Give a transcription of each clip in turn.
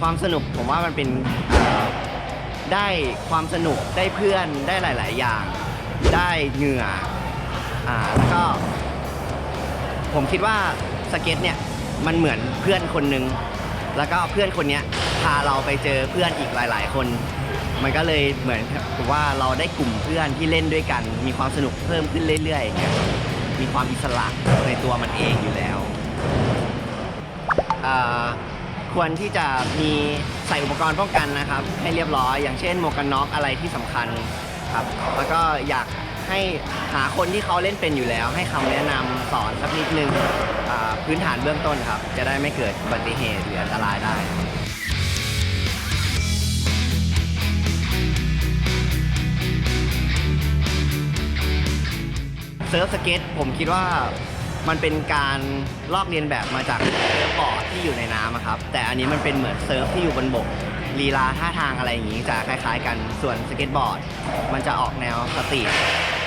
ความสนุกผมว่ามันเป็นได้ความสนุกได้เพื่อนได้หลาย ๆ อย่าง ได้เหงื่ออ่าแล้วก็ ผมคิดว่าสเก็ตเนี่ยมันเหมือนเพื่อนคนหนึ่งแล้วก็เพื่อนคนเนี้ยพาเราไปเจอเพื่อนอีกหลาย ๆ คน มันก็เลยเหมือนกับว่าเราได้กลุ่มเพื่อนที่เล่นด้วยกัน มีความสนุกเพิ่มขึ้นเรื่อยๆอย่างเงี้ยมีความอิสระในตัวมันเองอยู่แล้วอ่า ควรที่จะมีใส่อุปกรณ์ป้องกันนะครับ ให้เรียบร้อย อย่างเช่นหมวกกันน็อกอะไรที่สำคัญครับ แล้วก็อยากให้หาคนที่เขาเล่นเป็นอยู่แล้ว ให้คำแนะนำสอนสักนิดนึงพื้นฐานเบื้องต้นครับ จะได้ไม่เกิดอุบัติเหตุหรืออันตรายได้เซิร์ฟสเก็ตผมคิดว่า มันเป็นการลอกเลียนแบบมาจากเซิร์ฟบอร์ดที่อยู่ในน้ำอะครับ แต่อันนี้มันเป็นเหมือนเซิร์ฟที่อยู่บนบกลีลาท่าทางอะไรอย่างนี้จะคล้าย ๆ กันส่วนสเก็ตบอร์ด มันจะออกแนวสตรีท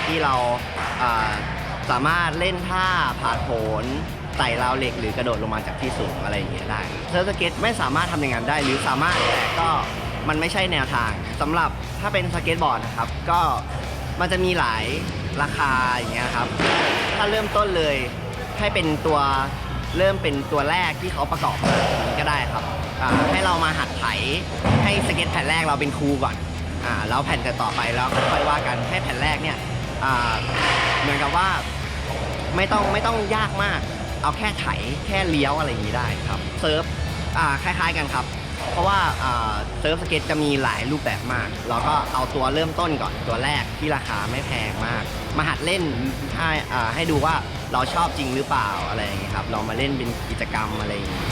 ที่เราสามารถเล่นท่าผาดโผนไต่ราวเหล็กหรือกระโดดลงมาจากที่สูงอะไรอย่างเงี้ยได้เซิร์ฟสเก็ตไม่สามารถทำอย่างนั้นได้หรือสามารถแต่ก็มันไม่ใช่แนวทางสำหรับถ้าเป็นสเก็ตบอร์ดนะครับ ก็มันจะมีหลายราคาอย่างเงี้ยครับ ถ้าเริ่มต้นเลย ให้เป็นตัวเริ่มเป็นตัวแรกที่เขาประกอบมาอย่างนี้ก็ได้ครับอ่าให้เรามาหัดไถให้สเก็ตแผ่นแรกเราเป็นครูก่อนอ่าแล้วแผ่นต่อไปแล้วค่อยว่ากันให้แผ่นแรกเนี่ยอ่าเหมือนกับว่าไม่ต้องไม่ต้องยากมาก เอาแค่ไถแค่เลี้ยวอะไรอย่างนี้ได้ครับเซิร์ฟอ่าคล้าย ๆกันครับ เพราะว่าอ่าเซิร์ฟสเก็ตจะมีหลายรูปแบบมาก เราก็เอาตัวเริ่มต้นก่อนตัวแรกที่ราคาไม่แพงมาก มาหัดเล่นให้อ่าให้ดูว่า เราชอบจริงหรือเปล่าอะไรอย่างเงี้ยครับลองมาเล่นเป็นกิจกรรมอะไรอย่างเงี้ย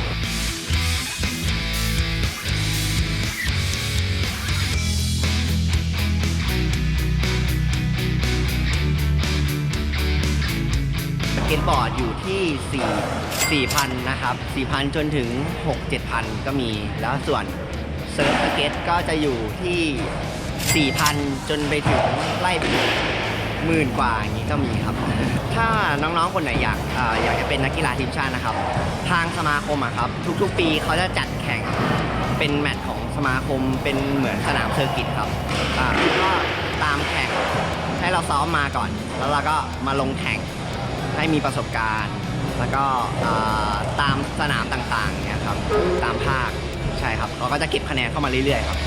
สเก็ตบอร์ดอยู่ที่4 4,000นะครับ4,000 จนถึง 6 7,000 ก็มีแล้วส่วนเซิร์ฟสเก็ตก็จะอยู่ที่ 4,000 จนไปถึงไล่ไปถึง หมื่นกว่าอย่างนี้ก็มีครับ ถ้าน้องๆคนไหนอยากอ่าอยากจะเป็นนักกีฬาทีมชาตินะครับ ทางสมาคมอะครับ ทุกๆ ปีเขาจะจัดแข่งเป็นแมตช์ของสมาคมเป็นเหมือนสนามเซอร์กิตครับอ่าก็ตามแข่งให้เราซ้อมมาก่อน แล้วเราก็มาลงแข่งให้มีประสบการณ์ แล้วก็อ่าตามสนามต่างๆเนี่ยครับตามภาคใช่ครับเขาก็จะเก็บคะแนนเข้ามาเรื่อยๆครับ